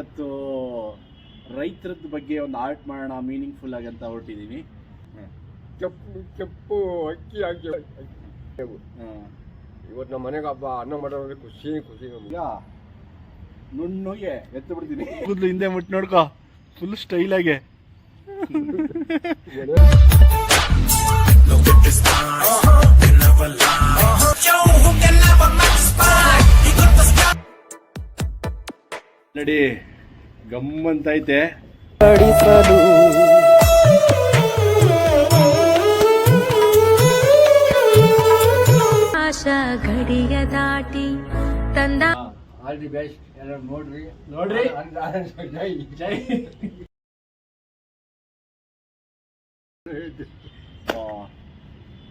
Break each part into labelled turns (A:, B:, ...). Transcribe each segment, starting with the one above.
A: ಇವತ್ತು ರೈತರದ ಬಗ್ಗೆ ಒಂದು ಆರ್ಟ್ ಮಾಡೋಣ ಮೀನಿಂಗ್ಫುಲ್ ಆಗಿ ಅಂತ ಹೊರಟಿದ್ದೀವಿ
B: ಕೆಪ್ಪು ಕೆಂಪು ಅಕ್ಕಿ ಹಾಕಿ ಇವತ್ತು ನಮ್ಮ ಮನೆಗೆ ಹಬ್ಬ ಅನ್ನ ಮಾಡೋದ್ರೆ ಖುಷಿ ಖುಷಿ ನಮ್ಗೆ.
A: ನುಣ್ಣಗೆ ಎತ್ತು ಬಿಡ್ತೀನಿ. ಕೂದಲು ಹಿಂದೆ ಮುಟ್ಟು ನೋಡ್ಕೋ. ಫುಲ್ ಸ್ಟೈಲಾಗೆ ನಡಿ ಗಮ್ಮಂತೈತೆ
C: ಆಶಾ ಗಡಿಯ ದಾಟಿ ತಂದ
B: ಆಲ್ ದಿ ಬೆಸ್ಟ್ ಎಲ್ಲ ನೋಡ್ರಿ.
A: ನೋಡ್ರಿ.
B: ಜೈ.
A: ಜೈ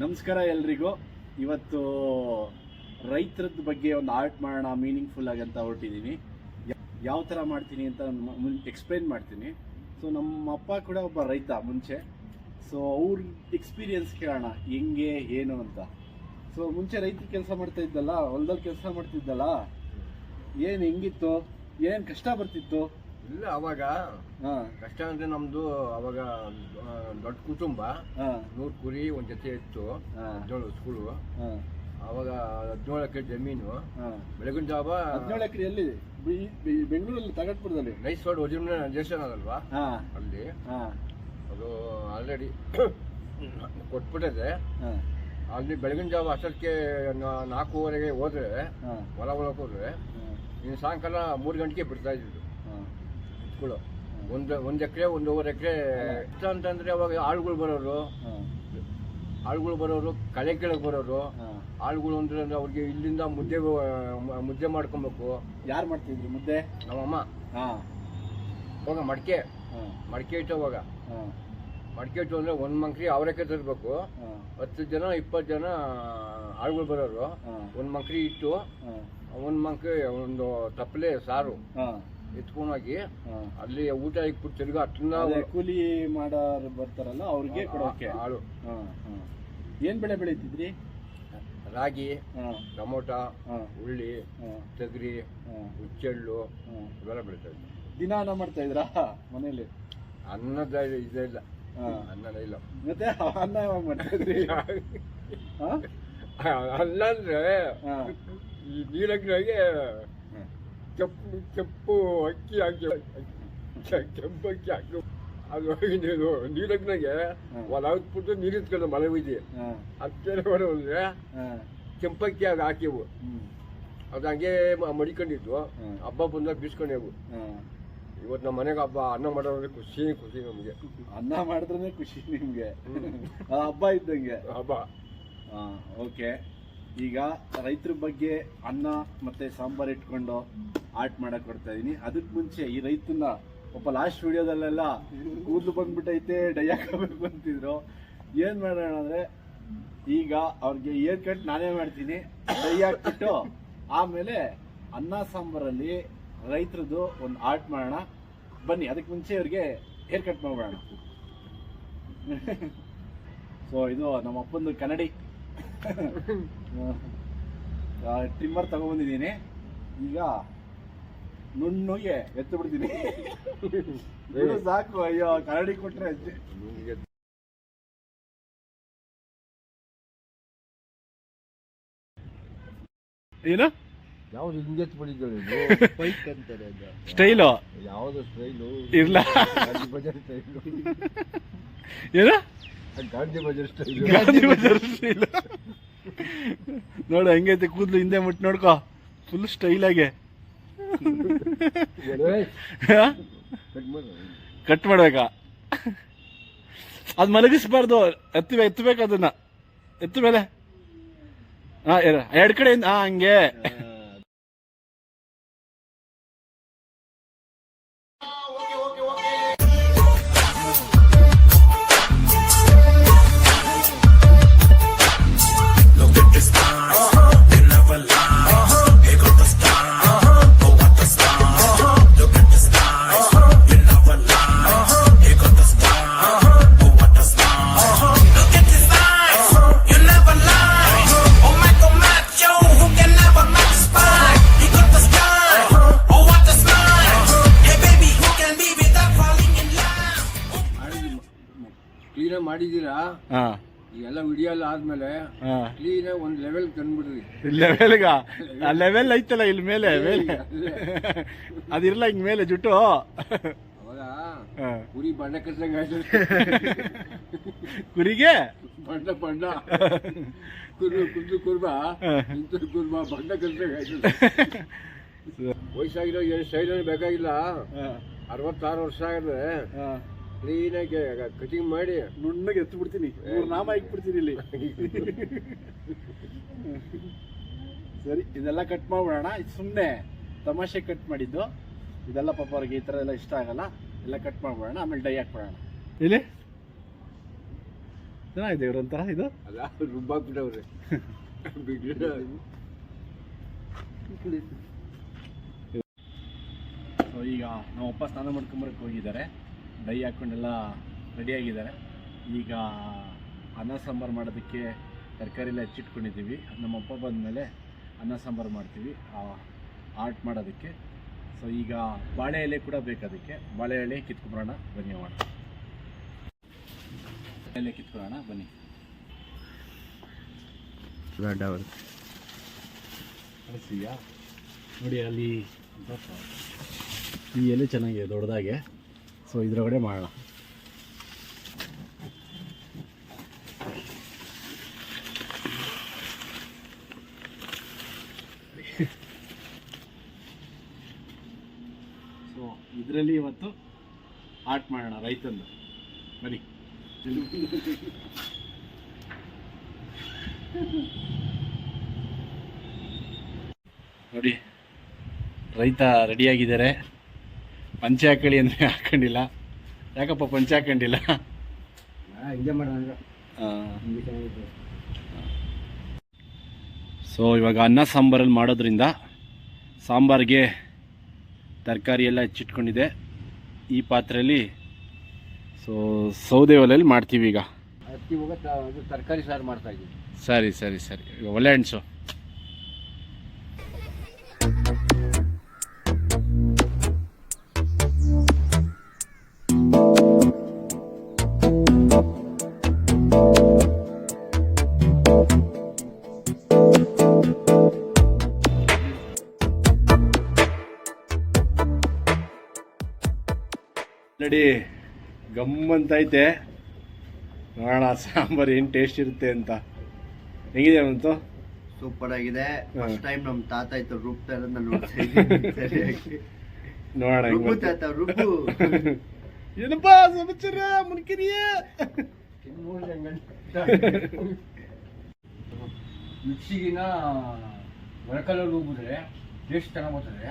A: ನಮಸ್ಕಾರ ಎಲ್ರಿಗೂ. ಇವತ್ತು ರೈತರದ ಬಗ್ಗೆ ಒಂದು ಆರ್ಟ್ ಮಾಡೋಣ ಮೀನಿಂಗ್ಫುಲ್ ಆಗಿ ಅಂತ ಹೊರಟಿದ್ದೀನಿ ಯಾವ ಥರ ಮಾಡ್ತೀನಿ ಅಂತ ಎಕ್ಸ್ಪ್ಲೈನ್ ಮಾಡ್ತೀನಿ. ಸೊ ನಮ್ಮ ಅಪ್ಪ ಕೂಡ ಒಬ್ಬ ರೈತ ಮುಂಚೆ. ಸೊ ಅವ್ರ ಎಕ್ಸ್ಪೀರಿಯನ್ಸ್ ಕೇಳೋಣ ಹೆಂಗೆ ಏನು ಅಂತ. ಸೊ ಮುಂಚೆ ರೈತ ಕೆಲಸ ಮಾಡ್ತಾ ಇದ್ದಲ್ಲ ಹೊಲದಲ್ಲಿ ಕೆಲಸ ಮಾಡ್ತಿದ್ದಲ್ಲ ಏನು ಹೆಂಗಿತ್ತು ಏನೇನು ಕಷ್ಟ ಬರ್ತಿತ್ತು?
B: ಇಲ್ಲ ಅವಾಗ
A: ಹಾಂ.
B: ಕಷ್ಟ ಅಂದ್ರೆ ನಮ್ದು ಅವಾಗ ದೊಡ್ಡ ಕುಟುಂಬ.
A: ಹಾಂ.
B: ನೂರು ಕುರಿ ಒಂದ್ ಜೊತೆ ಇತ್ತು.
A: ಹಾಂ.
B: ಹದಿನೇಳು ಸ್ಕೂಲು.
A: ಹಾಂ.
B: ಅವಾಗ ಹದಿನೇಳು ಎಕರೆ ಜಮೀನು.
A: ಹಾಂ.
B: ಬೆಳಗಿನ ಜಾವ
A: ಹದಿನೇಳು ಎಕರೆ ಎಲ್ಲಿ ಬಿ- ಬಿ- ಬೆಂಗಳೂರಲ್ಲಿ ತಗಟ್ಪುರದಲ್ಲಿ
B: ನೈಸ್ ರೋಡ್ ಒರಿಜಿನಲ್ ದೇವಸ್ಥಾನ ಅದಲ್ವಾ ಅಲ್ಲಿ. ಅದು ಆಲ್ರೆಡಿ ಕೊಟ್ಬಿಟ್ಟಿದೆ. ಅಲ್ಲಿ ಬೆಳಗಿನ ಜಾವ ಅಷ್ಟಕ್ಕೆ ನಾಲ್ಕೂವರೆಗೆ ಹೋದ್ರೆ ಹೊಲ ಹೊಲಕ್ಕೆ ಹೋದ್ರೆ ಇನ್ನು ಸಾಯಂಕಾಲ ಮೂರು ಗಂಟೆಗೆ ಬಿಡ್ತಾ ಇದ್ದಿದ್ದು. ಇಟ್ಕೊಳ್ಳೋ ಒಂದು ಒಂದು ಎಕರೆ ಒಂದೂವರೆ ಎಕರೆ. ಅಂತಂದ್ರೆ ಅವಾಗ ಆಳುಗಳು ಬರೋರು. ಆಳುಗಳು ಬರೋರು ಕಳೆ ಕೆಳಗೆ ಬರೋರು. ಆಳುಗಳು ಅಂದ್ರೆ ಅವ್ರಿಗೆ ಇಲ್ಲಿಂದ ಮುದ್ದೆ ಮುದ್ದೆ ಮಾಡ್ಕೊಬೇಕು.
A: ಯಾರು ಮಾಡ್ತಿದ್ರು ಮುದ್ದೆ?
B: ನಮ್ಮಮ್ಮ.
A: ಹಾ.
B: ಹೋಗ ಮಡಿಕೆ. ಮಡಿಕೆ ಇಟ್ಟು ಹೋಗ ಮಡಿಕೆ ಇಟ್ಟು ಅಂದ್ರೆ ಒಂದ್ ಮಂಕ್ರಿ ಅವರೇಕಾಯಿ ತರಬೇಕು. ಹತ್ತು ಜನ ಇಪ್ಪತ್ತು ಜನ ಆಳುಗಳು ಬರೋರು. ಒಂದ್ ಮಂಕ್ರಿ ಇಟ್ಟು ಒಂದ್ ಮಂಕ್ರಿ ಒಂದು ತಪ್ಪಲೆ ಸಾರು ಎತ್ಕೊಂಡೋಗಿ ಅಲ್ಲಿ ಊಟ ಇಟ್ಬಿಟ್ಟು ತಿರ್ಗಾ
A: ಅಟ್ಟಿಂದ ಕೂಲಿ ಮಾಡೋರು ಬರ್ತಾರಲ್ಲ ಅವ್ರಿಗೆ ಕೊಡೋಕೆ.
B: ಆಳು.
A: ಏನ್ ಬೆಳೆ ಬೆಳೀತಿದ್ರಿ?
B: ರಾಗಿ ಟೊಮೊಟೊ ಉಳ್ಳಿ ತೆಗರಿ ಹುಚ್ಚೆಳ್ಳು ಇವೆಲ್ಲ ಬೆಳೀತಾ ಇದ್ವಿ.
A: ದಿನ ಅನ್ನ ಮಾಡ್ತಾ ಇದ್ರಾ ಮನೇಲಿ
B: ಅನ್ನದ ಇದೇ ಇಲ್ಲ.
A: ಹಾ.
B: ಅನ್ನದ ಇಲ್ಲ.
A: ಮತ್ತೆ ಅನ್ನ ಯಾವಾಗ ಮಾಡ್ತಾ ಇದ್ರಿ?
B: ಅಲ್ಲ ಅಂದ್ರೆ ಈ ನೀಲಗ್ನಾಗೆ ಕೆಂಪು ಕೆಂಪು ಅಕ್ಕಿ ಹಾಕಿ ಕೆಂಪು ಅಕ್ಕಿ ಹಾಕಿ. ಅದು ಇದು ನೀಲಗ್ನಾಗೆ ಒಂದು ಹಾಕ್ಬಿಟ್ಟು ನೀರು ಇತ್ಕೊಂಡು ಮಳೆ
A: ಬೀದಿ.
B: ಅಷ್ಟೇ
A: ಹೊಡೆದ್ರೆ
B: ಕೆಂಪಕ್ಕಿ ಅದು ಹಾಕಿವು. ಅದ ಹಂಗೆ
A: ಮಡಿಕೊಂಡಿದ್ದು.
B: ಹಬ್ಬ ಬಂದಾಗ ಬೀಸ್ಕೊಂಡೇವು ಇವತ್ತು ನಮ್ಮ ಮನೆಗೆ ಹಬ್ಬ ಅನ್ನ ಮಾಡೋದ್ರೆ ಖುಷಿ ಖುಷಿ ನಮಗೆ.
A: ಅನ್ನ ಮಾಡಿದ್ರೆ ಖುಷಿ ನಿಮಗೆ. ಆ ಹಬ್ಬ ಇದ್ದಂಗೆ.
B: ಹಬ್ಬ.
A: ಓಕೆ. ಈಗ ರೈತರ ಬಗ್ಗೆ ಅನ್ನ ಮತ್ತೆ ಸಾಂಬಾರ್ ಇಟ್ಕೊಂಡು ಆರ್ಟ್ ಮಾಡಕ್ ಬರ್ತಾ ಇದೀನಿ. ಅದಕ್ಕೆ ಮುಂಚೆ ಈ ರೈತನ ಒಬ್ಬ ಲಾಸ್ಟ್ ವಿಡಿಯೋದಲ್ಲೆಲ್ಲ ಕೂದಲು ಬಂದ್ಬಿಟ್ಟೈತೆ ಡೈ ಹಾಕೋಬೇಕು ಅಂತಿದ್ರು ಏನು ಮಾಡೋಣ ಅಂದರೆ, ಈಗ ಅವ್ರಿಗೆ ಏರ್ ಕಟ್ ನಾನೇ ಮಾಡ್ತೀನಿ. ಡೈ ಹಾಕ್ಬಿಟ್ಟು ಆಮೇಲೆ ಅನ್ನ ಸಾಂಬಾರಲ್ಲಿ ರೈತರದ್ದು ಒಂದು ಆರ್ಟ್ ಮಾಡೋಣ. ಬನ್ನಿ ಅದಕ್ಕೆ ಮುಂಚೆ ಅವ್ರಿಗೆ ಹೇರ್ ಕಟ್ ಮಾಡ್ಬಿಡೋಣ. ಸೊ ಇದು ನಮ್ಮ ಅಪ್ಪಂದು ಕನ್ನಡಿ. ಟ್ರಿಮ್ಮರ್ ತಗೊಂಡ್ಬಂದಿದ್ದೀನಿ ಈಗ ನುಣ್ಣಗೆ ಎತ್ತು ಬಿಡ್ತೀನಿ. ಬಿಡು ಸಾಕು ಅಯ್ಯೋ ಕರಡಿ ಕೊಟ್ರೆ ಅಜ್ಜಿ. ಏನು?
B: ಯಾವ್ದು ಹಿಂಗೆ ಬಿಡಿಗಳು ಬೈಕ್ ಅಂತಾರೆ ಅದು.
A: ಸ್ಟೈಲು?
B: ಯಾವ್ದು ಸ್ಟೈಲು?
A: ಇರ್ಲ.
B: ಗಾಂಧಿ ಬಜಾರ್ ಸ್ಟೈಲು.
A: ಏನು?
B: ಗಾಂಧಿ ಬಜಾರ್ ಸ್ಟೈಲು.
A: ಗಾಂಧಿ ಬಜಾರ್ ಸ್ಟೈಲ್. ನೋಡು ಹೆಂಗೈತೆ ಕೂದ್ಲು ಹಿಂದೆ ಮುಟ್ಟು ನೋಡ್ಕೋ. ಫುಲ್ ಸ್ಟೈಲಾಗೆ ಕಟ್ ಮಾಡ್ಬೇಕಾ? ಅದು ಮಲಗಿಸ್ಬಾರ್ದು. ಎತ್ತಬೇಕು ಎತ್ತಬೇಕು ಅದನ್ನ. ಎತ್ತ ಮೇಲೆ. ಹಾ ಎರಡು ಕಡೆಯಿಂದ ಹಾ ಹಂಗೆ.
B: ಏನೇ ಮಾಡಿದ್ದೀರಾ?
A: ಹಾ.
B: ಎಲ್ಲ ಆದ್ಮೇಲೆ ಕ್ಲೀನಾಗಿ ಒಂದು ಲೆವೆಲ್ ತಂದ್ಬಿಡ್ರಿ.
A: ಲೆವೆಲ್ಗ ಆ ಲೆವೆಲ್ ಐತಲ್ಲ ಇಲ್ಲಿ ಮೇಲೆ? ಮೇಲೆ ಅದಿರಲ್ಲ ಹಿಂಗ್ ಮೇಲೆ ಜುಟ್ಟು?
B: ಅವಾಗ. ಕುರಿ ಬಣ್ಣ ಕಟ್ಟಂಗೆ
A: ಕುರಿಗೆ?
B: ಬಣ್ಣ ಬಣ್ಣ ಕುರು ಕುಂದು ಕುರ್ಬಾ? ಇಂತು ಕುರ್ಬಾ ಬಣ್ಣ ಕಟ್ಟಂಗೆ ವಯಸ್ಸಾಗಿರೋ ಏನು ಸ್ಟೈಲ್ ಬೇಕಾಗಿಲ್ಲ. ಅರವತ್ತಾರು ವರ್ಷ ಆಗಿದೆ. ಕ್ಲೀನಾಗಿ ಕಟಿಂಗ್ ಮಾಡಿ
A: ನುಣ್ಣಗೆ ಎತ್ತು ಬಿಡ್ತೀನಿ ಮೂರ್ ನಾಮ ಇಕ್ಬಿಡ್ತೀನಿ ಇಲ್ಲಿ. ಸರಿ ಇದೆಲ್ಲ ಕಟ್ ಮಾಡ್ಬಿಡೋಣ. ಇದು ಸುಮ್ಮನೆ ತಮಾಷೆ ಕಟ್ ಮಾಡಿದ್ದು. ಇದೆಲ್ಲ ಪಾಪ ಅವ್ರಿಗೆ ಈ ಥರ ಎಲ್ಲ ಇಷ್ಟ ಆಗಲ್ಲ. ಎಲ್ಲ ಕಟ್ ಮಾಡ್ಬಿಡೋಣ ಆಮೇಲೆ ಡೈ ಹಾಕ್ಬಿಡೋಣ. ಇಲ್ಲಿ ಚೆನ್ನಾಗಿದೆ ಒಂಥರ ಇದು?
B: ಅಲ್ಲ ರುಬ್ಬಾಕ್ಬಿಟ್ಟವ್ರೆ
A: ಈಗ ನಮ್ಮಪ್ಪ ಸ್ನಾನ ಮಾಡ್ಕೊಂಬರಕ್ಕೆ ಹೋಗಿದ್ದಾರೆ. ಡೈ ಹಾಕ್ಕೊಂಡೆಲ್ಲ ರೆಡಿಯಾಗಿದ್ದಾರೆ ಈಗ ಅನ್ನ ಸಾಂಬಾರು ಮಾಡೋದಕ್ಕೆ ತರಕಾರಿ ಎಲ್ಲ ಹೆಚ್ಚಿಟ್ಕೊಂಡಿದ್ದೀವಿ. ನಮ್ಮಪ್ಪ ಬಂದಮೇಲೆ ಅನ್ನ ಸಾಂಬಾರು ಮಾಡ್ತೀವಿ ಆರ್ಟ್ ಮಾಡೋದಕ್ಕೆ. ಸೊ ಈಗ ಬಾಳೆ ಎಲೆ ಕೂಡ ಬೇಕದಕ್ಕೆ ಬಾಳೆ ಎಲೆ ಕಿತ್ಕೊಂಬರೋಣ ಬನ್ನಿ ಮಾಡೋಣ ಎಲೆ ಕಿತ್ಕೊಳ್ಳೋಣ ಬನ್ನಿ. ಕಳಿಸಿಯಾ? ನೋಡಿ ಅಲ್ಲಿ ಈ ಎಲೆ ಚೆನ್ನಾಗಿದೆ ದೊಡ್ಡದಾಗೆ. ಸೊ ಇದ್ರೊಳಗಡೆ ಮಾಡೋಣ. ಸೊ ಇದರಲ್ಲಿ ಇವತ್ತು ಆರ್ಟ್ ಮಾಡೋಣ ರೈತಂದು. ಬನ್ನಿ. ನೋಡಿ ರೈತ ರೆಡಿಯಾಗಿದ್ದಾರೆ ಪಂಚೆ ಹಾಕೊಳ್ಳಿ ಅಂದರೆ ಹಾಕೊಂಡಿಲ್ಲ. ಯಾಕಪ್ಪ ಪಂಚೆ ಹಾಕೊಂಡಿಲ್ಲ
B: ಹಿಂಗೆ ಮಾಡೋಣ
A: ಸೊ ಇವಾಗ ಅನ್ನ ಸಾಂಬಾರಲ್ಲಿ ಮಾಡೋದ್ರಿಂದ ಸಾಂಬಾರಿಗೆ ತರಕಾರಿ ಎಲ್ಲ ಹೆಚ್ಚಿಟ್ಕೊಂಡಿದೆ. ಈ ಪಾತ್ರೆಯಲ್ಲಿ ಸೊ ಸೌದೆ ಒಲೆಯಲ್ಲಿ ಮಾಡ್ತೀವಿ ಈಗ.
B: ತರಕಾರಿ ಸಾರು ಮಾಡ್ತಾ ಇದ್ದೀವಿ
A: ಸರಿ ಸರಿ ಸರಿ. ಒಲೆ ಹಣ್ಸು. ನಡಿ ಗಮ್ಮಂತೈತೆ ನೋಡೋಣ ಸಾಂಬಾರು ಏನು ಟೇಸ್ಟ್ ಇರುತ್ತೆ ಅಂತ. ಹೆಂಗಿದೆ ಅವಂತು
D: ಸೂಪರ್ ಆಗಿದೆ. ಫಸ್ಟ್ ಟೈಮ್ ನಮ್ಮ ತಾತ ಇತ್ತು ರುಬ್ತಾ ಇರೋದನ್ನ ನೋಡ್ತಾ ಇದ್ದೀನಿ ಸರಿಯಾಗಿ.
A: ನೋಡೋಣ
D: ರುಬ್ಬು. ತಾತ ರುಬ್ಬು.
A: ಏನಪ್ಪ ಸಮಾಚಾರ ಮುನ್ಕಿರಿಯ
B: ಮಿಕ್ಸಿಗಿನ ಒಳಕಲ್ಲ ರುಬ್ಬಿದ್ರೆ ಟೇಸ್ಟ್ ಚೆನ್ನಾಗಿ ಬರ್ತದೆ.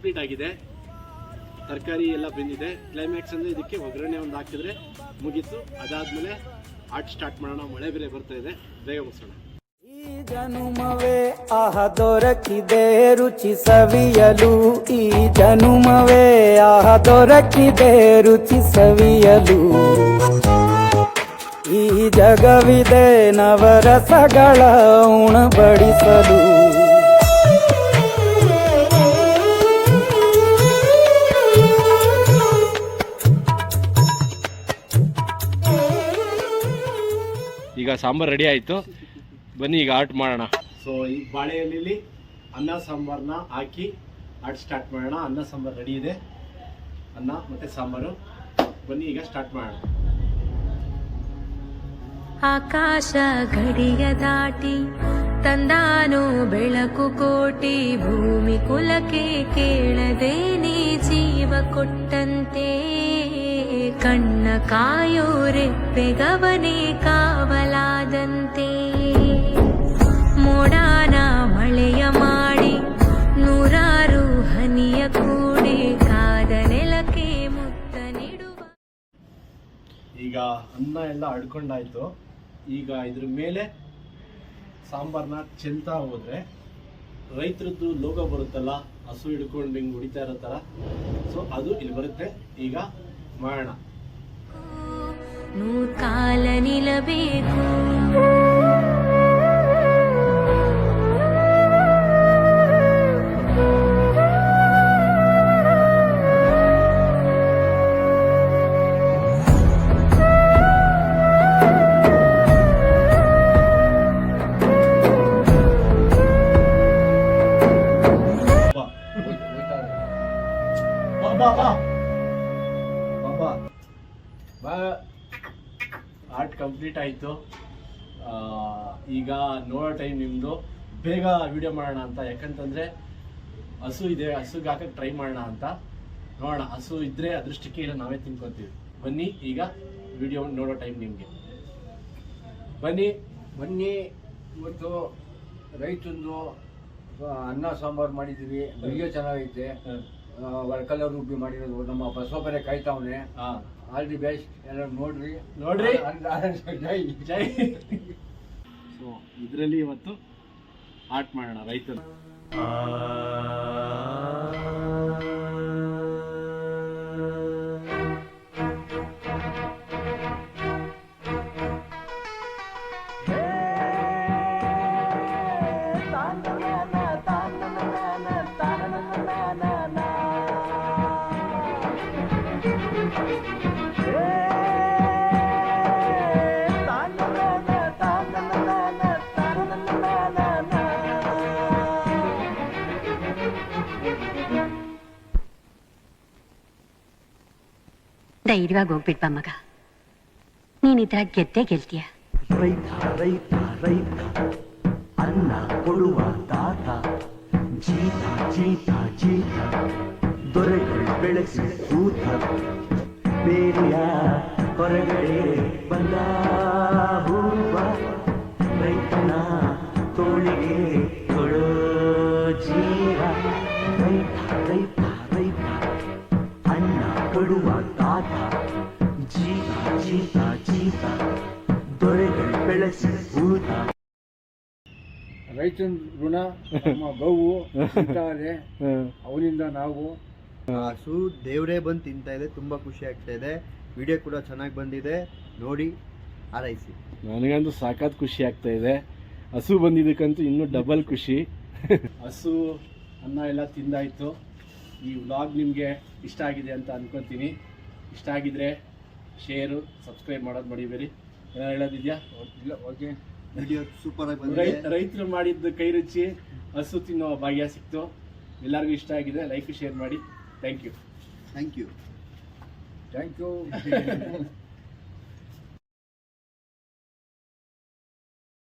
A: ಕಂಪ್ಲೀಟ್ ಆಗಿದೆ. ತರಕಾರಿ ಎಲ್ಲ ಬೆಂದಿದೆ. ಕ್ಲೈಮ್ಯಾಕ್ಸ್ ಅಂದರೆ ಇದಕ್ಕೆ ಒಗ್ಗರಣೆ ಒಂದು ಹಾಕಿದ್ರೆ ಮುಗೀತು. ಅದಾದಮೇಲೆ ಆಟ್ ಸ್ಟಾರ್ಟ್ ಮಾಡೋಣ. ಮಳೆ ಬೆಲೆ ಬರ್ತಾ ಇದೆ. ಬೇಗ ಮುಗಿಸೋಣ
E: ಈ ಜನುಮವೇ ಆಹ ದೊರಕಿದೆ. ರುಚಿ ಸವಿಯಲು ಈ ಜನುಮವೇ ಆಹ ದೊರಕಿದೆ. ರುಚಿ ಸವಿಯಲು ಈ ಜಗವಿದೆ ನವರಸಗಳ ಉಣಬಡಿಸಲು.
A: ಈಗ ಸಾಂಬಾರ್ ರೆಡಿ ಆಯ್ತು. ಬನ್ನಿ ಈಗ ಆರ್ಟ್ ಮಾಡೋಣ. ಸೊ ಈ ಬಾಳೆ ಎಲೆಯಲ್ಲಿ ಅನ್ನ ಸಾಂಬಾರ್ನ ಹಾಕಿ ಆರ್ಟ್ ಸ್ಟಾರ್ಟ್ ಮಾಡೋಣ. ಅನ್ನ ಸಾಂಬಾರ್ ರೆಡಿ ಇದೆ. ಅನ್ನ ಮತ್ತೆ ಸಾಂಬಾರು. ಬನ್ನಿ ಈಗ ಸ್ಟಾರ್ಟ್ ಮಾಡೋಣ.
C: ಆಕಾಶ ಗಡಿಯ ದಾಟಿ ತಂದಾನು ಬೆಳಕು ಕೋಟಿ ಭೂಮಿ ಕುಲಕ್ಕೆ ಕೇಳದೆ ಕೇಳದೇನೆ ಜೀವ ಕೊಟ್ಟಂತೆ. ಕಣ್ಣ ಕಾಯೋ ರೆಪ್ಪೆಗವನೇ ಕಾವಲಾದಂತೆ. ಮೋಡಾನ ಮಳೆಯ ಮಾಡಿ, ನೂರಾರು ಹನಿಯ ಕೂಡಿ ಕಾದ ನೆಲಕ್ಕೆ ಮುತ್ತ ನೀಡುವ.
A: ಈಗ ಅನ್ನ ಎಲ್ಲ ಅಡ್ಕೊಂಡಾಯ್ತು. ಈಗ ಇದ್ರ ಮೇಲೆ ಸಾಂಬಾರ್ನ ಚೆಲ್ತಾ ಹೋದ್ರೆ ರೈತರದ್ದು ಲೋಗ ಬರುತ್ತಲ್ಲ, ಹಸು ಹಿಡ್ಕೊಂಡು ಹಿಂಗೆ ಹೊಡಿತಾ ಇರೋ ಥರ ಸೊ ಅದು ಇಲ್ಲಿ ಬರುತ್ತೆ. ಈಗ ಮಾಡೋಣ.
C: ನೂರ್ಕಾಲ ನಿಲ್ಲಬೇಕು
A: ಈಗ ನೋಡೋ ಟೈಮ್ ನಿಮ್ಮದು ಬೇಗ ವಿಡಿಯೋ ಮಾಡೋಣ ಅಂತ. ಯಾಕಂತಂದರೆ ಹಸು ಇದೆ ಹಸುಗೆ ಹಾಕಕ್ಕೆ ಟ್ರೈ ಮಾಡೋಣ ಅಂತ. ನೋಡೋಣ ಹಸು ಇದ್ದರೆ ಅದೃಷ್ಟಕ್ಕೆ ಇಲ್ಲ ನಾವೇ ತಿನ್ಕೊತೀವಿ. ಬನ್ನಿ ಈಗ ವಿಡಿಯೋ ನೋಡೋ ಟೈಮ್ ನಿಮಗೆ. ಬನ್ನಿ
B: ಬನ್ನಿ. ಇವತ್ತು ರೈತಂದು ಅನ್ನ ಸಾಂಬಾರು ಮಾಡಿದ್ವಿ. ವಿಡಿಯೋ ಚೆನ್ನಾಗೈತೆ. ವರ್ಕಲ್ಲ ರುಬ್ಬಿ ಮಾಡಿರೋದು. ನಮ್ಮ ಬಸವಪರೆ ಕಾಯ್ತಾವನೆ. ಆಲ್ ದಿ ಬೆಸ್ಟ್ ಎಲ್ಲ ನೋಡ್ರಿ.
A: ನೋಡ್ರಿ.
B: ಜೈ
A: ಜೈ. ಸೊ ಇದರಲ್ಲಿ ಇವತ್ತು ಆರ್ಟ್ ಮಾಡೋಣ ರೈತರು.
F: ಧೈರ್ಯವಾಗಿ ಹೋಗ್ಬಿಟ್ಬಾ ಮಗ. ನೀನಿದ್ರಾಗ ಗೆದ್ದೇ ಗೆಲ್ತೀಯ.
G: ರೈತ ರೈತ ರೈತ ಅನ್ನ ಕೊಡುವ ತಾತ ಜೀತ ಜೀತ ಜೀತ. ದೊರೆಗಳು ಬೆಳೆಸಿ ಕೂತ ಬೇರೆಯ ಹೊರಗಡೆ ಬಂದ ಹೂವ. ರೈತನ ತೋಳಿಗೆ ಜೀತ ಜೀತ ದೊರೆಗಳು ಬೆಳೆಸಿ ಊತ.
B: ರೈತನ ಋಣ ನಮ್ಮ ಗೋವು ಇದ್ದಾರೆ ಅವನಿಂದ ನಾವು.
D: ಹಸು ದೇವರೇ ಬಂದು ತಿಂತಾ ಇದೆ ತುಂಬ ಖುಷಿ ಆಗ್ತಾ ಇದೆ. ವಿಡಿಯೋ ಕೂಡ ಚೆನ್ನಾಗಿ ಬಂದಿದೆ ನೋಡಿ ಹಾರೈಸಿ.
A: ನನಗಂತೂ ಸಾಕಾತ್ ಖುಷಿ ಆಗ್ತಾ ಇದೆ. ಹಸು ಬಂದಿದ್ದಕ್ಕಂತೂ ಇನ್ನೂ ಡಬಲ್ ಖುಷಿ. ಹಸು ಅನ್ನ ಎಲ್ಲ ತಿಂದಾಯಿತು. ಈ ವ್ಲಾಗ್ ನಿಮಗೆ ಇಷ್ಟ ಆಗಿದೆ ಅಂತ ಅನ್ಕೋತೀನಿ. ಇಷ್ಟ ಆಗಿದ್ರೆ ಶೇರು ಸಬ್ಸ್ಕ್ರೈಬ್ ಮಾಡೋದು ಮಡಿಬೇಡಿ. ಏನೋ ಹೇಳೋದಿದೆಯಾ?
B: ಇಲ್ಲ ಓಕೆ.
D: ವಿಡಿಯೋ ಸೂಪರ್ ಆಗಿ ಬಂದಿದೆ.
A: ರೈತರು ಮಾಡಿದ್ದು ಕೈ ರುಚಿ ಹಸು ತಿನ್ನೋ ಭಾಗ್ಯ ಸಿಕ್ತು. ಎಲ್ಲರಿಗೂ ಇಷ್ಟ ಆಗಿದೆ ಲೈಕ್ ಶೇರ್ ಮಾಡಿ. Thank you
D: thank you
B: thank you